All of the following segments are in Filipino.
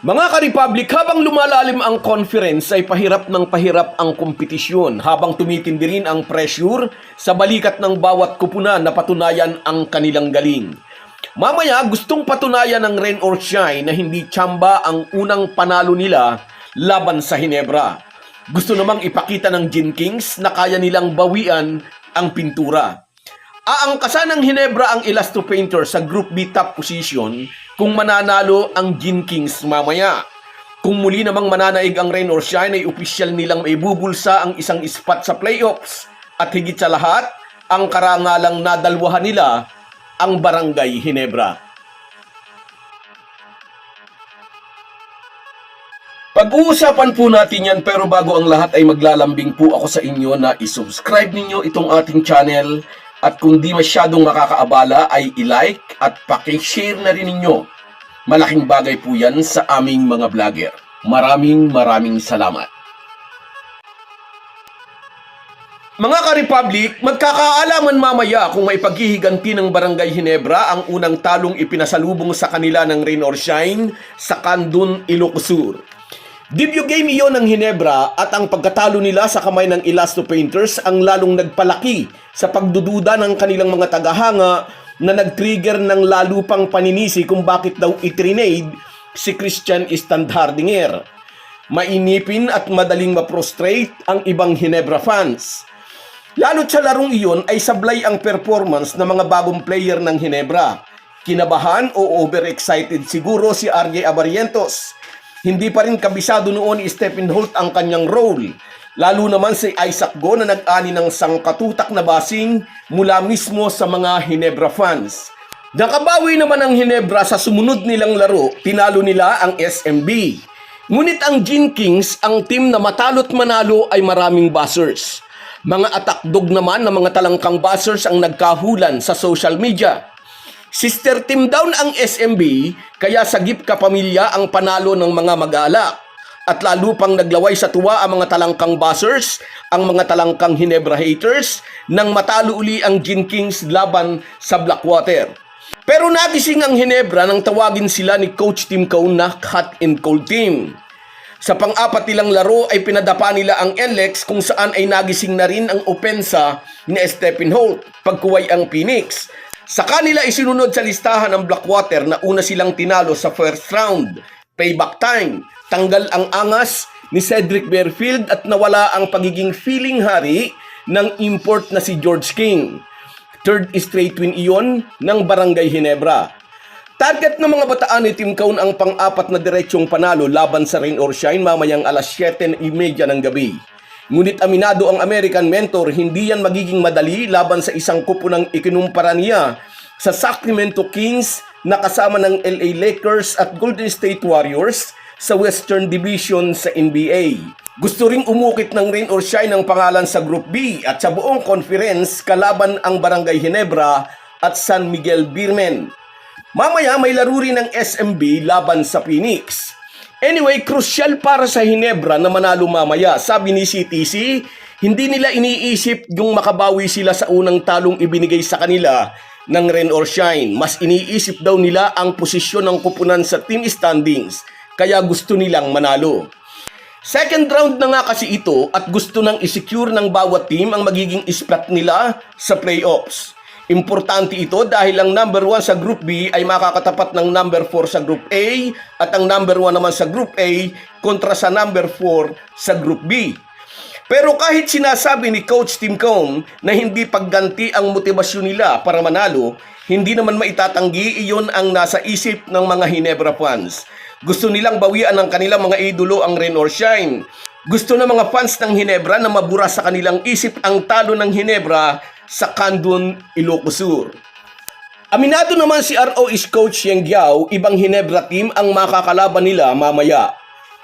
Mga ka-Republic, habang lumalalim ang conference ay pahirap ng pahirap ang kompetisyon habang tumitindi rin ang pressure sa balikat ng bawat kupunan na patunayan ang kanilang galing. Mamaya gustong patunayan ng rain or shine na hindi tsamba ang unang panalo nila laban sa Hinebra. Gusto namang ipakita ng Gin Kings na kaya nilang bawian ang pintura. Aangkasan ng Hinebra ang Elasto Painter sa Group B top position kung mananalo ang Gin Kings mamaya. Kung muli namang mananaig ang Rain or Shine ay opisyal nilang maibubulsa ang isang spot sa playoffs at higit sa lahat, ang karangalang nadalwahan nila ang Barangay Hinebra. Pag-uusapan po natin yan pero bago ang lahat ay maglalambing po ako sa inyo na isubscribe ninyo itong ating channel at kung di masyadong makakaabala ay i-like at paki-share na rin ninyo. Malaking bagay po yan sa aming mga vlogger. Maraming maraming salamat. Mga ka-Republic, magkakaalaman mamaya kung may paghihiganti ng Barangay Hinebra ang unang talong ipinasalubong sa kanila ng Rain or Shine sa Kandun, Ilocosur. Game iyon ng Hinebra at ang pagkatalo nila sa kamay ng Elasto Painters ang lalong nagpalaki sa pagdududa ng kanilang mga tagahanga na nag-trigger ng lalo pang paninisi kung bakit daw itrinade si Christian Standhardinger. Mainipin at madaling ma-prostrate ang ibang Hinebra fans. Lalo't sa larong iyon ay sablay ang performance ng mga bagong player ng Hinebra. Kinabahan o overexcited siguro si RJ Abarientos. Hindi pa rin kabisado noon ni Stephen Holt ang kanyang role. Lalo naman si Isaac Go na nag-ani ng sangkatutak na basing mula mismo sa mga Hinebra fans. Nakabawi naman ang Hinebra sa sumunod nilang laro, tinalo nila ang SMB. Ngunit ang Gin Kings, ang team na matalo't manalo ay maraming buzzers. Mga atakdog naman ng mga talangkang buzzers ang nagkahulan sa social media. Sister team down ang SMB, kaya sagip kapamilya ang panalo ng mga mag-aalak. At lalo pang naglaway sa tuwa ang mga talangkang buzzers, ang mga talangkang Hinebra haters, nang matalo uli ang Gin Kings laban sa Blackwater. Pero nagising ang Hinebra nang tawagin sila ni Coach Tim Cone na hot and cold team. Sa pang-apat nilang laro ay pinadapa nila ang NLEX kung saan ay nagising na rin ang opensa ni Stephen Holt pagkuway ang Phoenix. Sa kanila isinunod sa listahan ng Blackwater na una silang tinalo sa first round. Payback time. Tanggal ang angas ni Cedric Bearfield at nawala ang pagiging feeling hari ng import na si George King. Third straight win iyon ng Barangay Hinebra. Target ng mga bataan ni Team Cone ang pang-apat na diretsyong panalo laban sa Rain or Shine mamayang alas 7.30 ng gabi. Ngunit aminado ang American mentor, hindi yan magiging madali laban sa isang kupunang ikinumpara niya sa Sacramento Kings na kasama ng LA Lakers at Golden State Warriors sa Western Division sa NBA. Gusto ring umukit ng Rain or Shine ang pangalan sa Group B at sa buong conference kalaban ang Barangay Hinebra at San Miguel Beermen. Mamaya may laro rin ng SMB laban sa Phoenix. Anyway, crucial para sa Hinebra na manalo mamaya. Sabi ni CTC, hindi nila iniisip yung makabawi sila sa unang talong ibinigay sa kanila ng Rain or Shine. Mas iniisip daw nila ang posisyon ng kupunan sa team standings. Kaya gusto nilang manalo. Second round na nga kasi ito at gusto nang isecure ng bawat team ang magiging spot nila sa playoffs. Importante ito dahil ang number 1 sa Group B ay makakatapat ng number 4 sa Group A at ang number 1 naman sa Group A kontra sa number 4 sa Group B. Pero kahit sinasabi ni Coach Tim Cone na hindi pagganti ang motibasyon nila para manalo, hindi naman maitatanggi iyon ang nasa isip ng mga Hinebra fans. Gusto nilang bawian ng kanilang mga idolo ang Rain or Shine. Gusto ng mga fans ng Hinebra na mabura sa kanilang isip ang talo ng Hinebra sa Kandun, Ilocosur. Aminado naman si ROH coach Yang Giao, ibang Hinebra team ang makakalaban nila mamaya.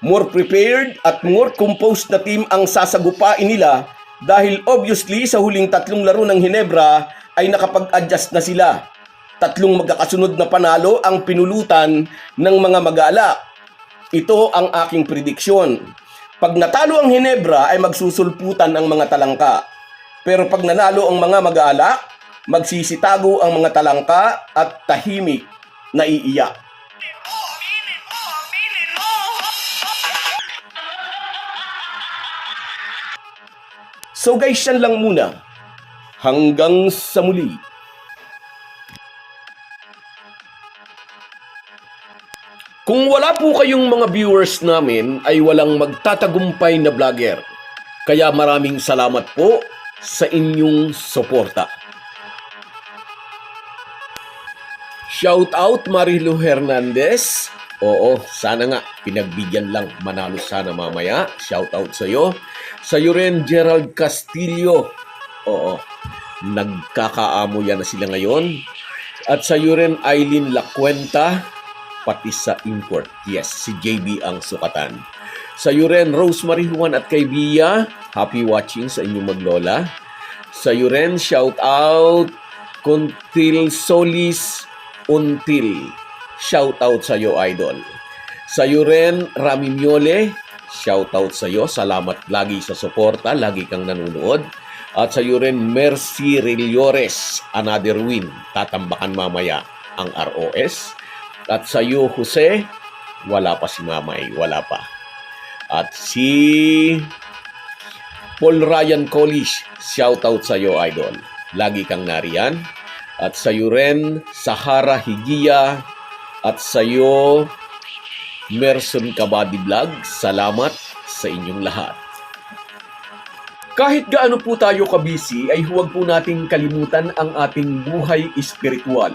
More prepared at more composed na team ang sasagupain nila dahil obviously sa huling tatlong laro ng Hinebra ay nakapag-adjust na sila. Tatlong magkakasunod na panalo ang pinulutan ng mga mag-aala. Ito ang aking prediksyon. Pag natalo ang Hinebra ay magsusulputan ang mga talangka. Pero pag nanalo ang mga mag-aalak, magsisitago ang mga talangka at tahimik na iiyak. So guys, yan lang muna. Hanggang sa muli. Kung wala po kayong mga viewers namin ay walang magtatagumpay na vlogger. Kaya maraming salamat po sa inyong suporta. Shout out Marilu Hernandez. Oo, sana nga pinagbigyan lang manalo sana mamaya. Shout out sa iyo. Sa iyo rin Gerald Castillo. Oo, nagkakaamo yan na sila ngayon. At sa iyo rin Eileen Lacuenta pati sa import. Yes, si JB ang sukatan. Sa iyo rin, Rosemary Juan at kay Bia, happy watching sa inyong maglola. Sa iyo rin, shout out Kuntil Solis Until. Shout out sa iyo, idol. Sa iyo rin, Rami Miole, shout out sa iyo. Salamat lagi sa suporta, lagi kang nanonood. At sa iyo rin, Mercy Rilores, another win. Tatambakan mamaya ang ROS. At sa iyo, Jose, wala pa si Mamay, wala pa. At si Paul Ryan Colish, shout out sa iyo, idol. Lagi kang nariyan. At sa iyo rin, Sahara Higia. At sa iyo, Merson Kabadi Vlog, salamat sa inyong lahat. Kahit gaano po tayo kabisi, ay huwag po nating kalimutan ang ating buhay espiritual.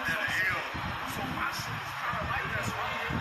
like that hill. So my shit is kind of like that. So